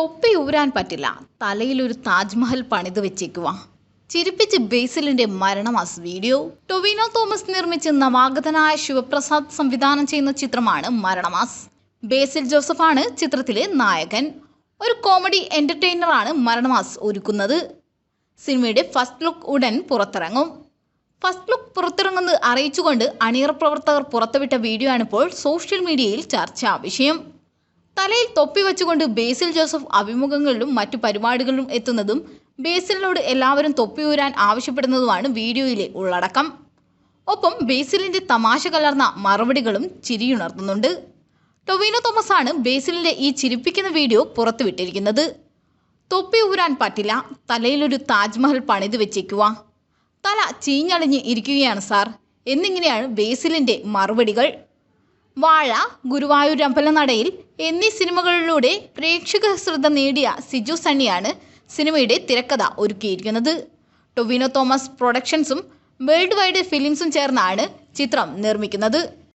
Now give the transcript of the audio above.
തൊപ്പി ഊരാൻ പറ്റില്ല. തലയിലൊരു താജ്മഹൽ പണിത് വെച്ചേക്കുക ചിരിപ്പിച്ച് ബേസിലിന്റെ മരണമാസ് വീഡിയോ. ടൊവിനോ തോമസ് നിർമ്മിച്ച് നവാഗതനായ ശിവപ്രസാദ് സംവിധാനം ചെയ്യുന്ന ചിത്രമാണ് മരണമാസ്. ബേസിൽ ജോസഫാണ് ചിത്രത്തിലെ നായകൻ. ഒരു കോമഡി എന്റർടൈനറാണ് മരണമാസ് ഒരുക്കുന്നത്. സിനിമയുടെ ഫസ്റ്റ് ലുക്ക് ഉടൻ പുറത്തിറങ്ങും. ഫസ്റ്റ് ലുക്ക് പുറത്തിറങ്ങുന്നത് അറിയിച്ചുകൊണ്ട് അണിയറ പ്രവർത്തകർ പുറത്തുവിട്ട വീഡിയോ ആണിപ്പോൾ സോഷ്യൽ മീഡിയയിൽ ചർച്ചാ വിഷയം. തലയിൽ തൊപ്പി വെച്ചുകൊണ്ട് ബേസിൽ ജോസഫ് അഭിമുഖങ്ങളിലും മറ്റു പരിപാടികളിലും എത്തുന്നതും ബേസിലിനോട് എല്ലാവരും തൊപ്പി ഊരാൻ ആവശ്യപ്പെടുന്നതുമാണ് വീഡിയോയിലെ ഉള്ളടക്കം. ഒപ്പം ബേസിലിന്റെ തമാശ കലർന്ന മറുപടികളും ചിരിയുണർത്തുന്നുണ്ട്. ടൊവിനോ തോമസ് ആണ് ബേസിലിന്റെ ഈ ചിരിപ്പിക്കുന്ന വീഡിയോ പുറത്തുവിട്ടിരിക്കുന്നത്. തൊപ്പി ഊരാൻ പറ്റില്ല തലയിലൊരു താജ്മഹൽ പണിത് വെച്ചേക്കുക തല ചീഞ്ഞളിഞ്ഞ് ഇരിക്കുകയാണ് സാർ. എന്നിങ്ങനെയാണ് ബേസിലിന്റെ മറുപടികൾ. വാഴ ഗുരുവായൂർ അമ്പലനടയിൽ എന്നീ സിനിമകളിലൂടെ പ്രേക്ഷക ശ്രദ്ധ നേടിയ സിജു സണ്ണിയാണ് സിനിമയുടെ തിരക്കഥ ഒരുക്കിയിരിക്കുന്നത്. ടൊവിനോ തോമസ് പ്രൊഡക്ഷൻസും വേൾഡ് വൈഡ് ഫിലിംസും ചേർന്നാണ് ചിത്രം നിർമ്മിക്കുന്നത്.